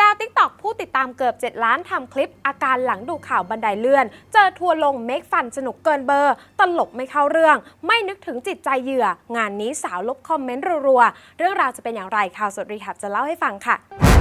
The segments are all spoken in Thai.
ดาวติ๊กต็อกผู้ติดตามเกือบ 7 ล้านทำคลิป อาการหลังดูข่าวบันไดเลื่อน เจอทัวร์ลงเมคฟันสนุกเกินเบอร์ ตลกไม่เข้าเรื่อง ไม่นึกถึงจิตใจเหยื่อ งานนี้สาวลบคอมเมนต์รัวๆ เรื่องราวจะเป็นอย่างไรข่าวสดรีแคปจะเล่าให้ฟังค่ะ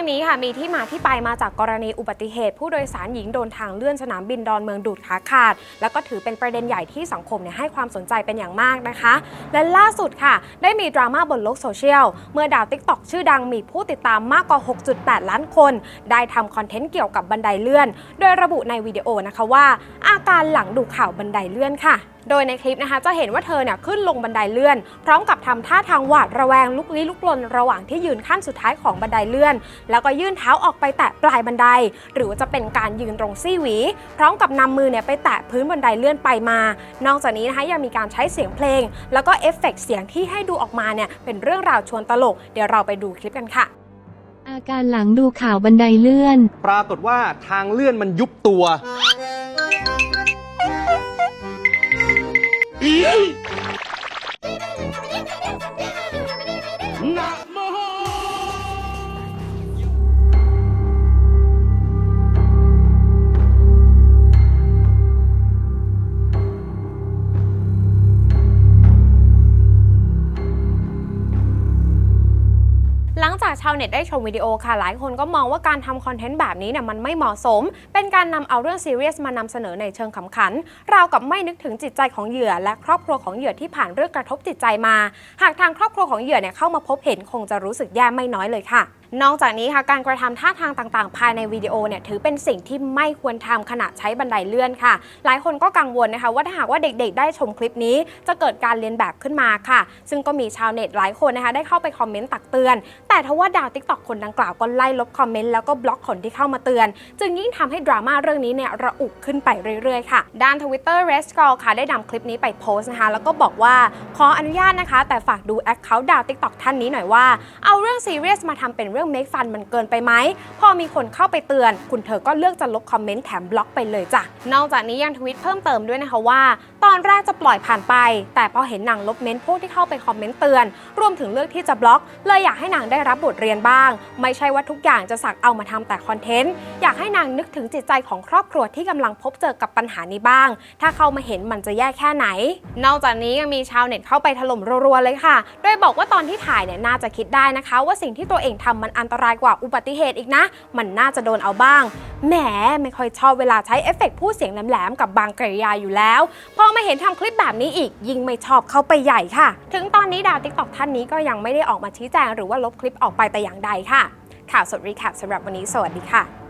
รื่องนี้ค่ะมีที่มาที่ไปมาจากกรณีอุบัติเหตุ ผู้โดยสารหญิงโดนทางเลื่อนสนามบินดอนเมืองดูดขาขาด แล้วก็ถือเป็นประเด็นใหญ่ที่สังคมเนี่ยให้ความสนใจเป็นอย่างมากนะคะ และล่าสุดค่ะ ได้มีดราม่าบนโลกโซเชียล เมื่อดาวติ๊กต็อกชื่อดังมีผู้ติดตามมากกว่า 6.8 ล้านคน ได้ทำคอนเทนต์เกี่ยวกับบันไดเลื่อน โดยระบุในวิดีโอนะคะว่า อาการหลังดูข่าวบันไดเลื่อนค่ะโดยในคลิปนะคะจะเห็นว่าเธอเนี่ยขึ้นลงบันไดเลื่อน พร้อมกับทำท่าทางหวาดระแวงลุกลี้ลุกลนระหว่างที่ยืนขั้นสุดท้ายของบันไดเลื่อนแล้วก็ยื่นเท้าออกไปแตะปลายบันได หรือว่าจะเป็นการยืนตรงซี่หวี พร้อมกับนำมือเนี่ยไปแตะพื้นบันไดเลื่อนไปมา นอกจากนี้นะคะยังมีการใช้เสียงเพลง แล้วก็เอฟเฟกต์เสียงที่ให้ดูออกมาเนี่ยเป็นเรื่องราวชวนตลก เดี๋ยวเราไปดูคลิปกันค่ะ อาการหลังดูข่าวบันไดเลื่อน ปรากฏว่าทางเลื่อนมันยุบตัว จากชาวเน็ตได้ชมวิดีโอค่ะ หลายคนก็มองว่าการทำคอนเทนต์แบบนี้เนี่ยมันไม่เหมาะสม เป็นการนำเอาเรื่องซีเรียสมานำเสนอในเชิงขำขัน ราวกับไม่นึกถึงจิตใจของเหยื่อ และครอบครัวของเหยื่อที่ผ่านเรื่องกระทบจิตใจมา หากทางครอบครัวของเหยื่อเนี่ยเข้ามาพบเห็นคงจะรู้สึกแย่ไม่น้อยเลยค่ะ นอกจากนี้ค่ะการกระทำท่าทางต่างๆ ภายในวิดีโอเนี่ยถือเป็นสิ่งที่ไม่ควรทำขณะใช้บันไดเลื่อนค่ะ หลายคนก็กังวลนะคะว่าถ้าหากว่าเด็กๆ ได้ชมคลิปนี้ จะเกิดการเรียนแบบขึ้นมาค่ะ ซึ่งก็มีชาวเน็ตหลายคนนะคะได้เข้าไปคอมเมนต์ตักเตือน แต่ทว่าดาวติ๊กต็อกคนดังกล่าวก็ไล่ลบคอมเมนต์แล้วก็บล็อกคนที่เข้ามาเตือน จึงยิ่งทำให้ดราม่าเรื่องนี้เนี่ยระอุขึ้นไปเรื่อยๆค่ะ ด้าน Twitter r e s c a l ค่ะได้นำคลิปนี้ไปโพสต์นะคะ แล้วก็บอกว่าขออนุญาตนะคะ แต่ฝากดูแอคเคาท์ดาวติ๊กต็อกท่านนี้หน่อยว่าเอาเรื่องซีเรียสมาทำเป็นเรื่อง make fun มันเกินไปไหม พอมีคนเข้าไปเตือน คุณเธอก็เลือกจะลบคอมเมนต์แถมบล็อกไปเลยจ้ะ นอกจากนี้ยังทวิตเพิ่มเติมด้วยนะคะว่า ตอนแรกจะปล่อยผ่านไป แต่พอเห็นนางลบเมนต์พวกที่เข้าไปคอมเมนต์เตือน รวมถึงเลือกที่จะบล็อก เลยอยากให้นางได้รับบทเรียนบ้าง ไม่ใช่ว่าทุกอย่างจะสักเอามาทำแต่คอนเทนต์ อยากให้นางนึกถึงจิตใจของครอบครัวที่กำลังพบเจอกับปัญหานี้บ้าง ถ้าเข้ามาเห็นมันจะแย่แค่ไหน นอกจากนี้ยังมีชาวเน็ตเข้าไปถล่มรัวๆเลยค่ะ โดยบอกว่าตอนที่ถ่ายเนี่ยน่าจะคิดได้นะคะ ว่าสิ่งที่ตัวเองทำมันอันตรายกว่าอุบัติเหตุอีกนะ มันน่าจะโดนเอาบ้าง แหมไม่ค่อยชอบเวลาใช้เอฟเฟกต์พูดเสียงแหลมๆกับบางกริยาอยู่แล้ว พอมาเห็นทำคลิปแบบนี้อีก ยิ่งไม่ชอบเข้าไปใหญ่ค่ะ ถึงตอนนี้ดาวติ๊กต็อกท่านนี้ก็ยังไม่ได้ออกมาชี้แจง หรือว่าลบคลิปออกไปแต่อย่างใดค่ะ ข่าวสดรีแคปสำหรับวันนี้สวัสดีค่ะ